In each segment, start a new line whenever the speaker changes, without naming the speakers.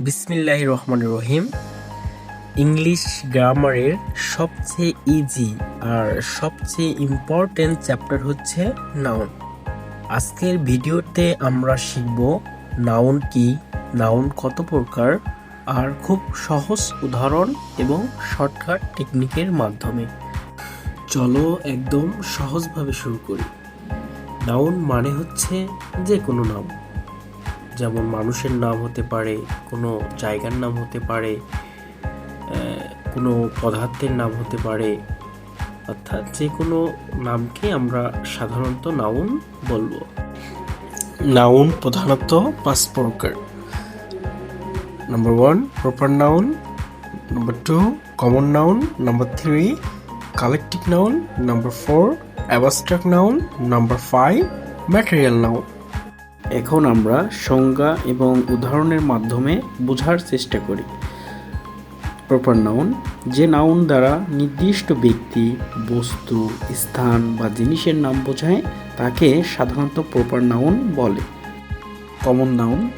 বিসমিল্লাহ রহমান রহিম। ইংলিশ গ্রামারের সবচেয়ে ইজি আর সবচেয়ে ইম্পর্টেন্ট চ্যাপ্টার হচ্ছে নাউন আজকের ভিডিওতে আমরা শিখব নাউন কি? নাউন কত প্রকার? আর খুব সহজ উদাহরণ এবং শর্টকাট টেকনিকের মাধ্যমে। চলো একদম সহজভাবে শুরু করি। নাউন মানে হচ্ছে যে কোনো নাম যেমন মানুষের নাম হতে পারে, কোনো জায়গার নাম হতে পারে কোনো পদার্থের নাম হতে পারে, অর্থাৎ যে কোনো নামকে আমরা সাধারণত নাউন বলব। নাউন প্রধানত পাঁচ প্রকার। Number one proper noun number two common noun number three collective noun number four abstract noun number five material noun এখন আমরা সংজ্ঞা এবং উদাহরণের মাধ্যমে বোঝার চেষ্টা করি। প্রপার নাউন যে নাউন দ্বারা নির্দিষ্ট ব্যক্তি, বস্তু, স্থান বা জিনিসের নাম বোঝায়, তাকে সাধারণত প্রপার নাউন বলে। কমন নাউন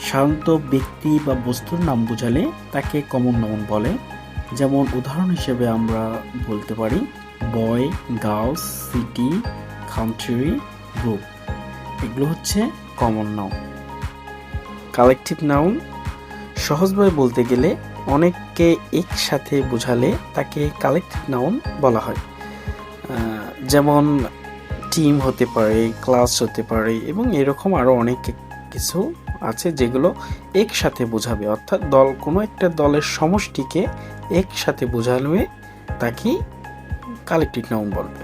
সাধারণত ব্যক্তি বা বস্তুর নাম বোঝালে তাকে কমন নাউন বলে। যেমন উদাহরণ হিসেবে আমরা বলতে পারি boy girls city country group এগুলো হচ্ছে কমন নাউন কালেকটিভ নাউন সহজভাবে বলতে গেলে অনেককে একসাথে বোঝালে তাকে কালেকটিভ নাউন বলা হয়। যেমন টিম হতে পারে ক্লাস হতে পারে এবং এরকম আরও অনেক কিছু আছে যেগুলো একসাথে বোঝাবে। অর্থাৎ দল, কোনো একটা দলের সমষ্টিকে একসাথে বোঝালে তাকে কালেকটিভ নাউন বলবে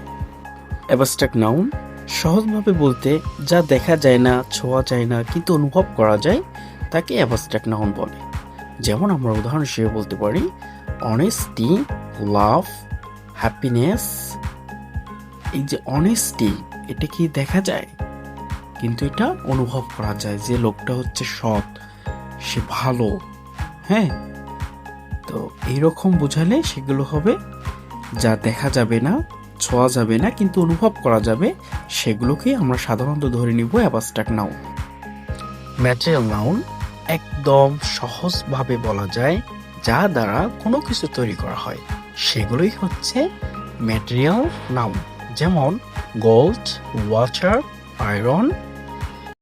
অ্যাবস্ট্রাক্ট নাউন সহজভাবে বলতে যা দেখা যায় না, ছোঁয়া যায় না, কিন্তু অনুভব করা যায়, তাকে অ্যাবস্ট্রাক্ট নাউন বলে। যেমন আমরা উদাহরণ হিসেবে বলতে পারি অনেস্টি লাভ হ্যাপিনেস এই যে অনেস্টি এটা কি দেখা যায়? কিন্তু এটা অনুভব করা যায় যে লোকটা হচ্ছে সৎ, সে ভালো হ্যাঁ? তো এইরকম বোঝালে সেগুলো হবে, যা দেখা যাবে না ছোঁয়া যাবে না, কিন্তু অনুভব করা যাবে। সেগুলোকে আমরা সাধারণত ধরে নিব অ্যাবাস্ট্রাক্ট নাউন। ম্যাটেরিয়াল নাউন একদম সহজভাবে বলা যায়, যা দ্বারা কোনো কিছু তৈরি করা হয়। সেগুলোই হচ্ছে ম্যাটেরিয়াল নাউন, যেমন গোল্ড ওয়াটার আয়রন